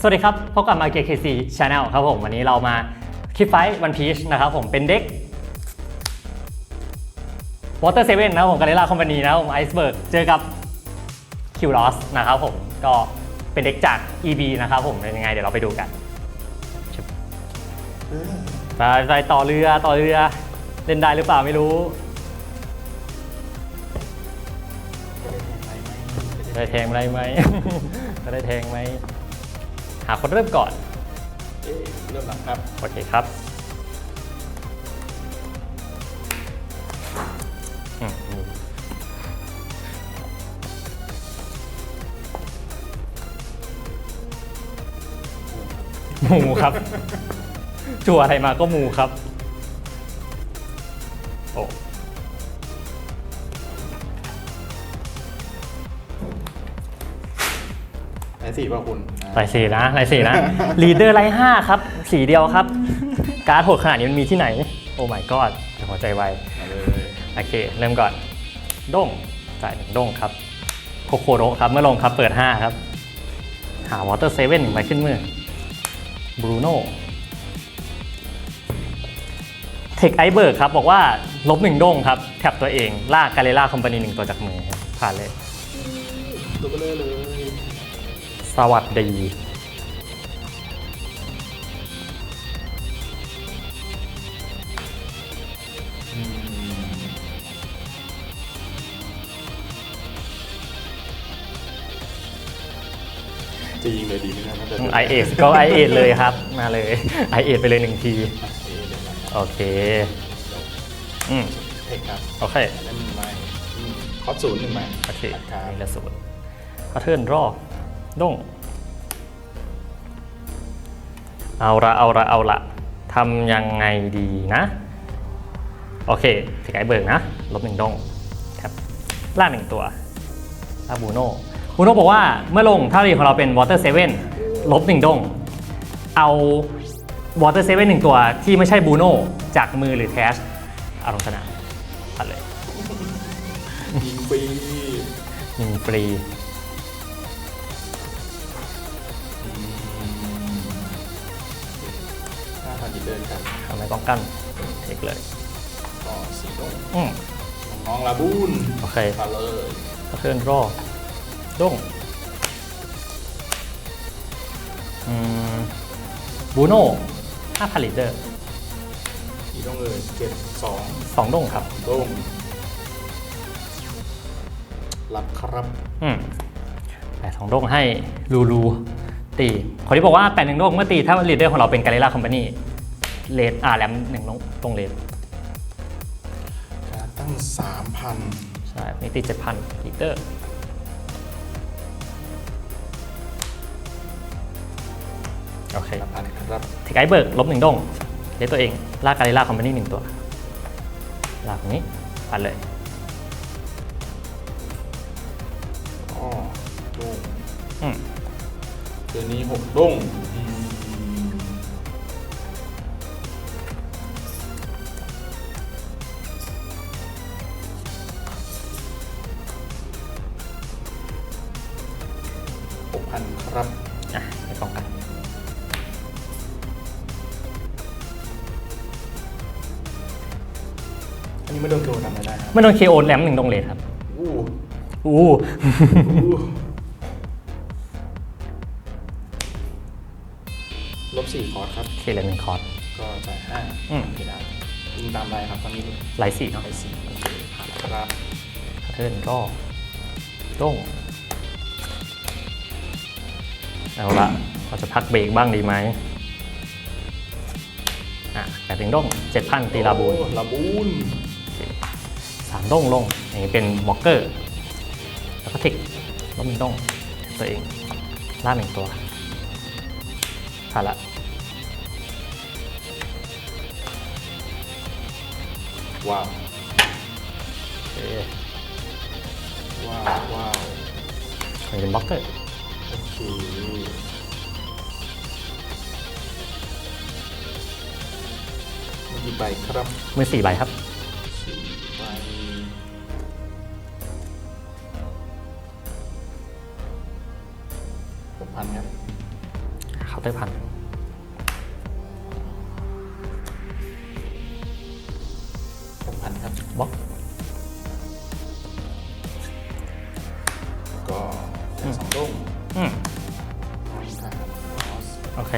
สวัสดีครับ พบกับมา KKC Channel ครับผม วันนี้เรามาคลิปไฟวันพีชนะครับผมเป็นเด็ก Water 7นะครับผมกาเ e ล่าคอมพานีนะครับผมไอซ์เบิร์กเจอกับ Q Loss นะครับผมก็เป็นเด็กจาก EB นะครับผมเป็นยังไง เดี๋ยวเราไปดูกันไปไปต่อเรือต่อเรือ เล่นได้หรือเปล่าไม่รู้ได้แทงอะไรไหมจะได้แทงไหม หาคนเริ่มก่อน เอ๊ะเริ่มหลังครับโอเคครับอืมหมูครับ จั่วอะไรมาก็หมูครับ โอ้ไหนสี่ป่ะคุณอ่า ลายสีนะลายสีนะลีดเดอร์ไลห้าครับสีเดียวครับ การ์ดโหดขนาดนี้มันมีที่ไหน โอ้ my god เดี๋ยวหัวใจไวมาเลยโอเค เริ่มก่อนด้งจ่ายหนึ่งด้งครับโคโคโรครับ เมื่อลงครับเปิด 5 ครับ หาวอเตอร์เซเว่นหนึ่งใบขึ้นมือบรูโน่เทคไอเบิร์กครับ บอกว่าลบหนึ่งด้งครับ แท็บตัวเอง ลากกาเลล่าคอมพานีหนึ่งตัวจากมือครับผ่านเลยตัวเบลอเลย สวัสดีอืมจะยิงเลยดีไหมครับถ้าเกิดไอเอสก็ไอเอสเลยครับ มาเลยไอเอสไปเลยหนึ่งทีเอ๊ะเดี๋ยวนะโอเค อืมเทคครับ โอเคเล่นใหม่อืมคอสศูนย์หนึ่งใหม่โอเคตัดครับนี่ละสูตรกระเทิร์นรอบ ด้ง เอาละเอาละเอาละทำยังไงดีนะ โอเคถึงไอเบิร์กนะ ลบหนึ่งด้งครับล่ากหนึ่งตัวลากบูโน่บูโน่บอกว่าเมื่อลงถ้ารีของเราเป็นวอเตอร์เซเว่นลบหนึ่งด้ง เอาวอเตอร์เซเว่นหนึ่งตัวที่ไม่ใช่บูโน่จากมือหรือแคชเอาลงสนามตัดเลยยิงฟรีหนึ่งฟรี เดินครับทำไมป้องกันเทคเลยก็สีดงอืมน้องลาบูนโอเคมาเลยกระเทิร์นรอด้งอืมบูโน่5,000ลิตรสีดงเลยเจ็ดสองสองด้งครับดงรับครับอืมแปดสองด้งให้ลูลูตีคนที่บอกว่าแปดหนึ่งด้งเมื่อตีถ้าลีดเดอร์ของเราเป็นกาเลล่าคอมพานี เลดอ่าแรมหนึ่งด้งตรงเลดการตั้งสามพันใช่นี่ตีเจ็ดพันลีดเดอร์โอเคสามพันครับเทคไอเบิร์กลบหนึ่งด้งเลดตัวเองลากกาเลล่าคอมพานีหนึ่งตัวลากตรงนี้ปัดเลยอ๋อดงอืมเดือนนี้หกดง อันนี้ไม่โดนโดนทำอะไรได้ครับไม่โดนเคโอแรมหนึ่งตรงเลทครับ อู้อู้ อู้ลบสี่คอร์สครับ เคเลนหนึ่งคอร์ส ก็จ่ายห้าอืมไม่ได้ยิงตามไรครับตอนนี้ไหลสี่เนาะไปสี่โอเคผ่านครับกระเทิร์นก็ต้งเอาละเราจะพักเบรกบ้างดีไหมอะแปดถึงด้งเจ็ดพันตีลาบูนโอ้ลาบูนสามด้งลงอย่างนี้เป็นบล็อกเกอร์แล้วก็ทิกแล้วมีด้งตัวเองล่าหนึ่งตัวผ่านละว้าวโอเคว้าวว้าวอันนี้เป็นบล็อกเกอร์โอเคมีกี่ใบครับมือสี่ใบครับ หกพันครับเตอร์พันหกพันครับบล็อกแล้วก็แจกสองด้งอืมพร้อมทหารคอสโอเค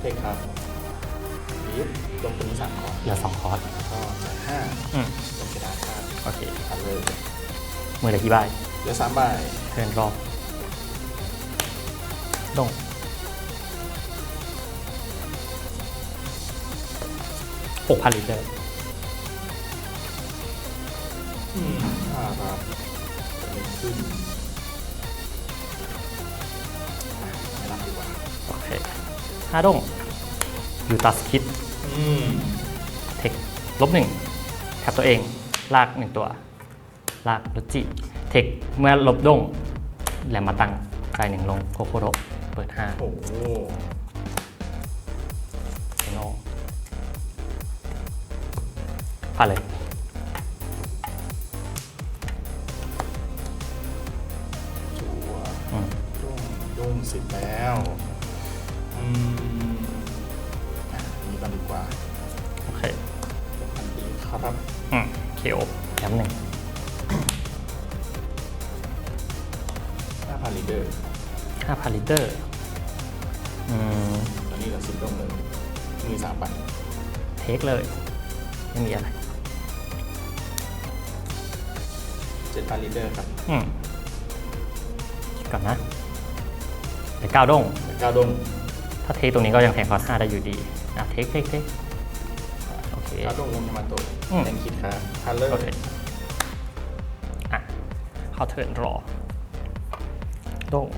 เทคครับบีฟลงตัวนี้สามคอร์สเหลือสองคอร์สแล้วก็จ่ายห้าอืมลงกระดาษครับโอเคทันเลยมือเหลือกี่ใบเหลือสามใบเทิร์นรอบ ดงหกพันลิตรเลยอืมห้าครับเล็กขึ้นอะไม่รับดีกว่าโอเคห้าดงยูตัสคิดอืมเทคลบหนึ่งแคปตัวเอง ลากหนึ่งตัว ลากรุจิ เทคเมื่อลบดงแหลมมาตั้งจ่ายหนึ่งลงโคโคโรเปิดห้าโอ้โหเซโนผ่านเลย จัวอืมด้งด้งสิบแล้วอืมอะอันนี้กันดีกว่าโอเคอันนี้ครับอืมเคโอแถมหนึ่งห้าพันลิตรห้าพันลิตร เทคเลยไม่มีอะไรเจ็ดพันลิตรครับอืมคิดก่อนนะเดี๋ยวก้าวดงเก้าด้งถ้าเทคตรงนี้ก็ยังแทงคอร์สห้าได้อยู่ดีอะเทคเทคเทคโอเค เก้าด้งลงยามาโตะอืมแดงคิดครับพันเลอร์โอเคอะเข้าเทิร์นรอ โดง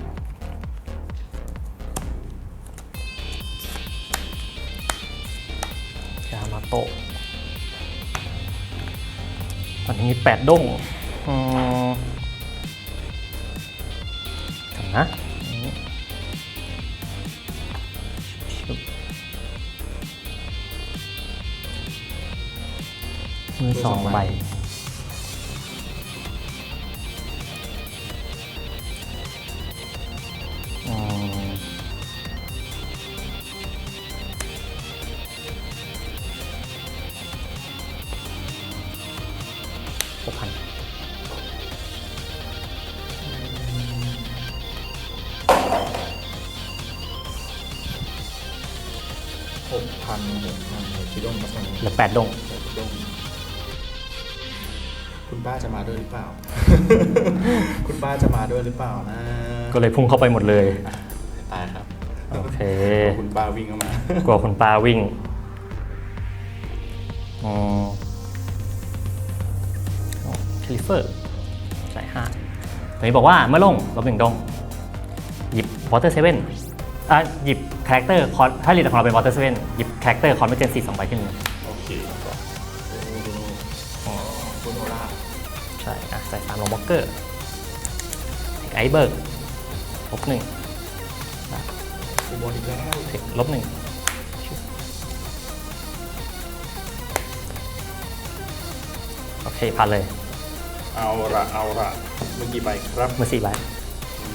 โตตอนนี้มีแปดด้งอืมกันนะมือสองใบ พันหกพันคิดด้งครับตอนเหลือแปดดงแปดดง คุณป้าจะมาด้วยหรือเปล่า คุณป้าจะมาด้วยหรือเปล่านะก็เลยพุ่งเข้าไปหมดเลย ตายครับโอเค คุณป้าวิ่งเข้ามากลัวคุณปาวิ่งอืมคลิฟเฟอร์ใส่ห้าตัวนี้บอกว่าเมื่อลงลบหนึ่งดง หยิบวอเตอร์เซเว่น อะหยิบคาแรคเตอร์คอร์ถ้าลีดของเราเป็นวอเตอร์เซเว่นหยิบคาแรคเตอร์คอร์ไม่เจนสี่สองใบขึ้นมือโอเคครับโอ้โหคุณโอลาใช่อะใส่สามลงบล็อกเกอร์ไอเบิร์กลบหนึ่งคุณบอลอีกแล้วเทคลบหนึ่งโอเคผ่านเลย เอาละเอาละเมื่อกี้ใบครับมือสี่ใบ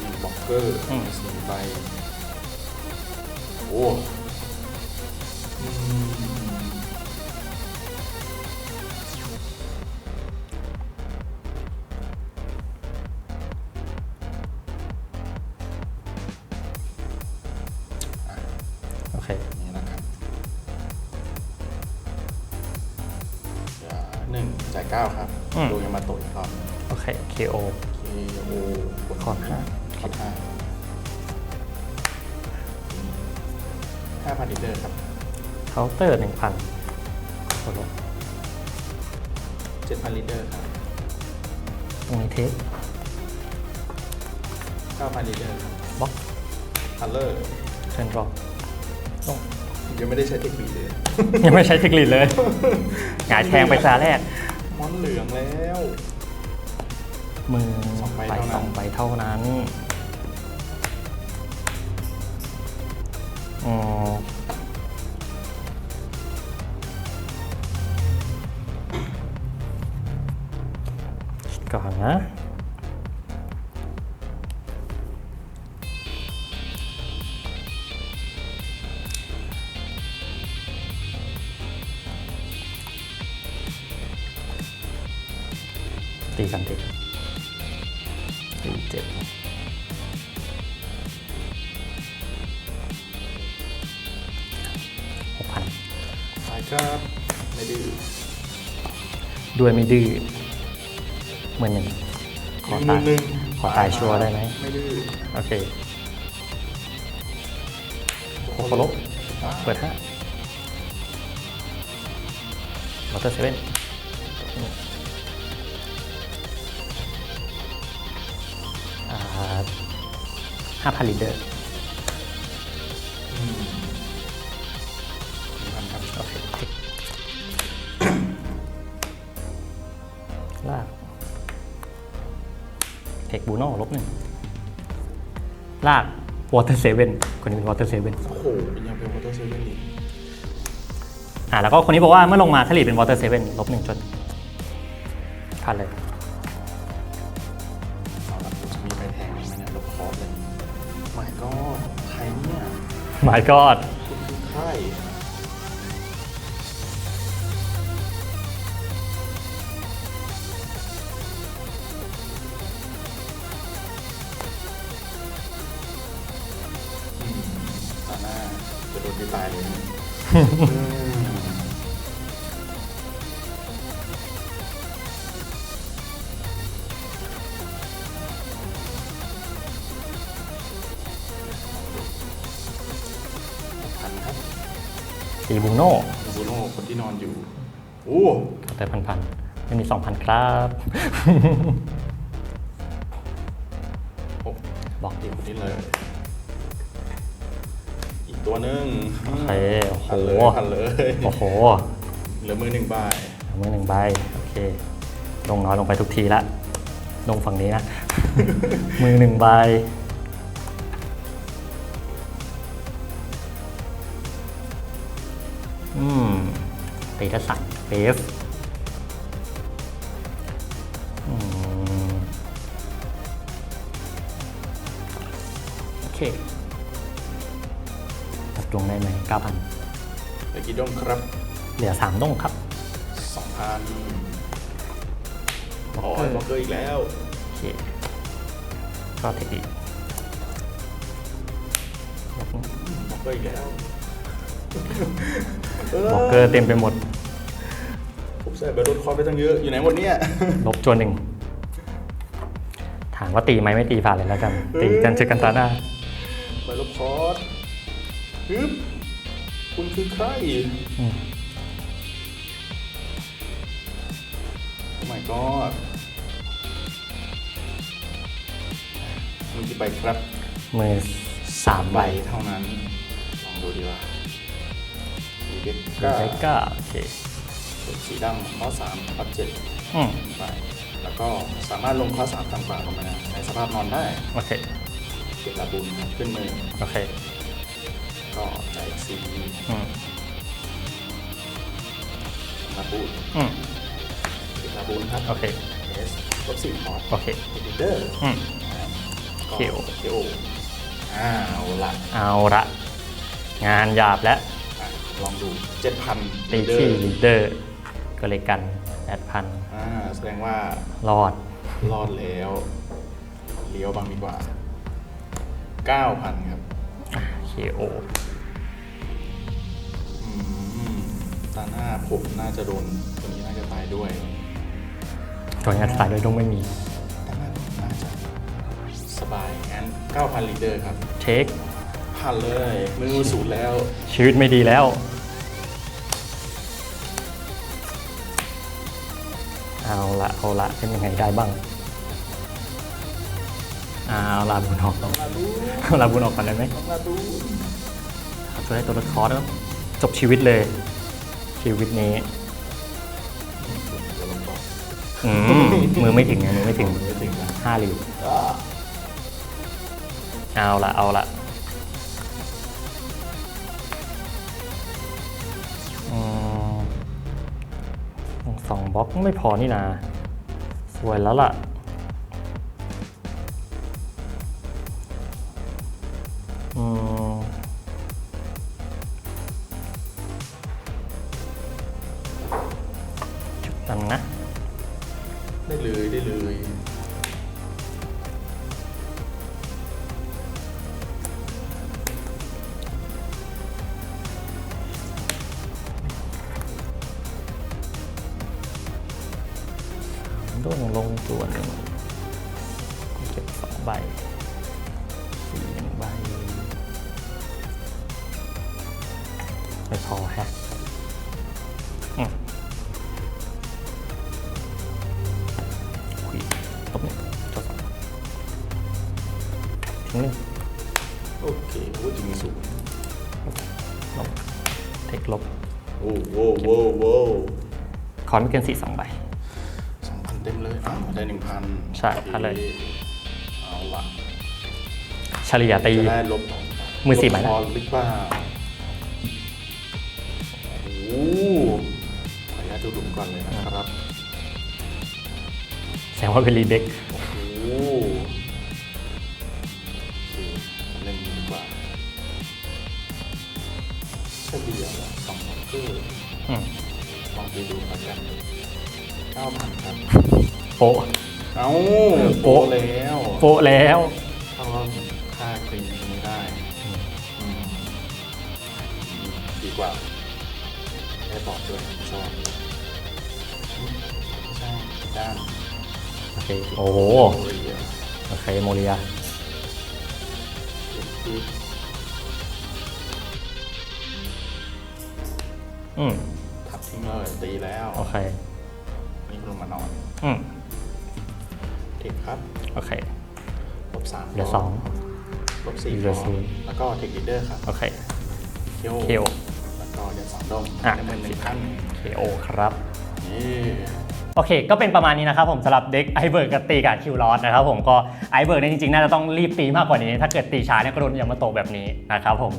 มีบล็อกเกอร์อืมสี่ใบ โอ้อืมโอเคนี่นะครับเดี๋ยวหนึ่งจ่ายเก้าครับ อืม ดูยามาโตะอีกรอบ โอเค KO KO คอร์ดห้าคอร์ด ห้าพันลิตรครับเคาน์เตอร์หนึ่งพันโซโลเจ็ดพันลิตรครับตรงนี้เทคเก้าพันลิตรครับบล็อกคัลเลอร์เทิร์นรอลงยังไม่ได้ใช้เทคนิคเลย ยังไม่ใช้เทคนิคเลยหงายแทงไปซาแรกมอนเหลืองแล้วมือสองใบใบเท่านั้น Calma. Tiga, tiga. ด้วยไม่ดื้อเหมือนหนึ่งขอหนึ่ตางยหนึ่งขอตายชัวร์ได้ไหมไม่ดื้อโอเคโคลบเปิดห้าวอเตอร์เซเว่นห้าพันลิตร บูโน่ลบหนึ่งลากวอเตอร์เซเว่นคนนี้เป็นวอเตอร์เซเว่นโอ้โหเป็นยังเป็นวอเตอร์เซเว่นอีกอ่าแล้วก็คนนี้บอกว่าเมื่อลงมาถ้าลีดเป็นวอเตอร์เซเว่นลบหนึ่งจนผ่านเลยเอาละกูจะมีไปแทงไหมเนี่ยลบคอร์สเลยไม่ก็ใครเนี่ย My God คุณคือใคร นะอืมพันครับตีบูโน่บูโน่คนที่นอนอยู่ โอ้ แต่พันพันๆไม่มีสองพันครับ เลยพันเลยโอ้โหเหลือมือหนึ่งใบเอามือหนึ่งใบโอเค ลงน้อยลงไปทุกทีละลงฝั่งนี้นะ มือหนึ่งใบอืมตีทัสันเบฟอืมโอเคตัดลงได้ไหม9,000เหลือ กี่ดงครับเหลือ3ด้งครับสองพันอ๋อบล็อกเกอร์อีกแล้ว โอเคก็เทคดีบบล็อกเกอร์อีกแล้วล็อกเกอร์เต็มไปหมดผมใส่ไปรถคอร์สไปตั้งเยอะ อยู่ไหนหมดเนี่ยลบจวนหนึ่งถามว่าตีไหมไม่ตีผ่านเลยแล้วกัน ตีกันเจอกันตาหน้าไปรถคอร์สฮึบ คุณคือใครอืม โอ้ my god มีกี่ใบครับมือสามใบเท่านั้น ลองดูดีกว่าสีเด็กก็ก็ก็โอเคสีดำข้อสามข้อเจ็ดอืมไปแล้วก็สามารถลงข้อสามต่ำกว่าลงมาในสภาพนอนได้ โอเค เก็บลาบุญครับขึ้นมือโอเค ก็จ่ายสีอืมลาบุญอืมเก็บลาบุญครับโอเคเอสลบสี่พอร์ตโอเคติดเดอร์อืมก็คิวคิวอ้าวละเอาละงานหยาบและอะลองดูเจ็ดพันตีที่ลีดเดอร์ ก็เลยกันแปดพันอ่าแสดงว่ารอดรอดแล้วเลี้ยวบางดีกว่าเก้าพันครับ KO อืม ตาหน้าผมน่าจะโดนตัวนี้น่าจะตายด้วยตัวงานสายโดยต้องไม่มีตาหน้าผมน่าจะสบายงั้น9,000ลิตรครับเช็คผ่านเลยมือศูนย์แล้ว ชีวิตไม่ดีแล้วเอาละเอาละเป็นยังไงได้บ้างเอาลาบุญออกต้องมาดูเอาลาบุญออกก่อนได้ไหมต้องมาดูเอาตัวได้ตัวรถคอร์สแล้ว จบชีวิตเลย ชีวิตนี้เดี๋ยวลงก่อนอืมมือไม่ถึงไงมือไม่ถึงไม่ถึงนะห้าลิวอ่าเอาละเอาละอืมสองบล็อกไม่พอนี่นะสวยแล้วล่ะ ใบสี่หนึ่งใบไม่พอฮะอืมคุยตบหนึ่งจดสองทิ้งหนึ่งโอเคพูดจริงสูงลบเทคลบโอ้โหโว้โว้คอนไม่เกินสี่สองใบสองพันเต็มเลยอ้าวได้หนึ่งพันใช่พันเลยเอาละ เฉลี่ยตี จะได้ลบมือสี่ใบลนะพอหรือเปล่าโอ้โหขออนุญาตดูหลุมก่อนเลยนะครับ แสดงว่าเป็นรีเด็กโอ้โหโอเคเล่นนี้ดีกว่าเฉลี่ยสองพันเกอร์อืมลองไปดูแล้วกันเก้าพันครับ โป๊ะเอ้าโป๊ะแล้วโป๊ะแล้วถ้าว่า กว่าได้บอกด้วยชอบไม่ใช่ด้านโอเคโอ้โหโอ้ยเดียวโอเคโมเรียคืออืมทับทิ้งเลยตีแล้ว โอเค นี่ลงมานอน อืมเทคครับ โอเคลบสามเหลือสองลบสี่เหลือศูนย์แล้วก็เทคดิเดอร์ครับ โอเค เคียว สองดงอะในมือหนึ่งพัน KO ครับ นี่โอเค ก็เป็นประมาณนี้นะครับผมสำหรับเด็กไอเบิร์กกับตีกับคิวลอสนะครับผมก็ไอเบิร์กเนี่ยจริงๆ น่าจะต้องรีบตีมากกว่านี้ ถ้าเกิดตีช้าเนี่ยก็โดนยามาโตะแบบนี้นะครับผม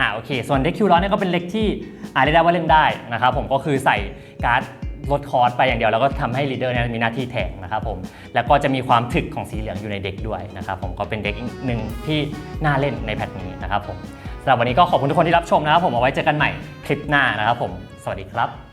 อ่าโอเค ส่วนเด็กคิวลอสเนี่ยก็เป็นเล็กที่อ่าเรียกได้ว่าเล่นได้นะครับผมก็คือใส่การ์ดลดคอร์สไปอย่างเดียว แล้วก็ทำให้ลีดเดอร์เนี่ยมีหน้าที่แทงนะครับผมแล้วก็จะมีความถึกของสีเหลืองอยู่ในเด็กด้วยนะครับผมก็เป็นเด็กอีกหนึ่งที่น่าเล่นในแพทนี้นะครับผม สำหรับวันนี้ก็ขอบคุณทุกคนที่รับชมนะครับผมเอาไว้เจอกันใหม่คลิปหน้านะครับผม สวัสดีครับ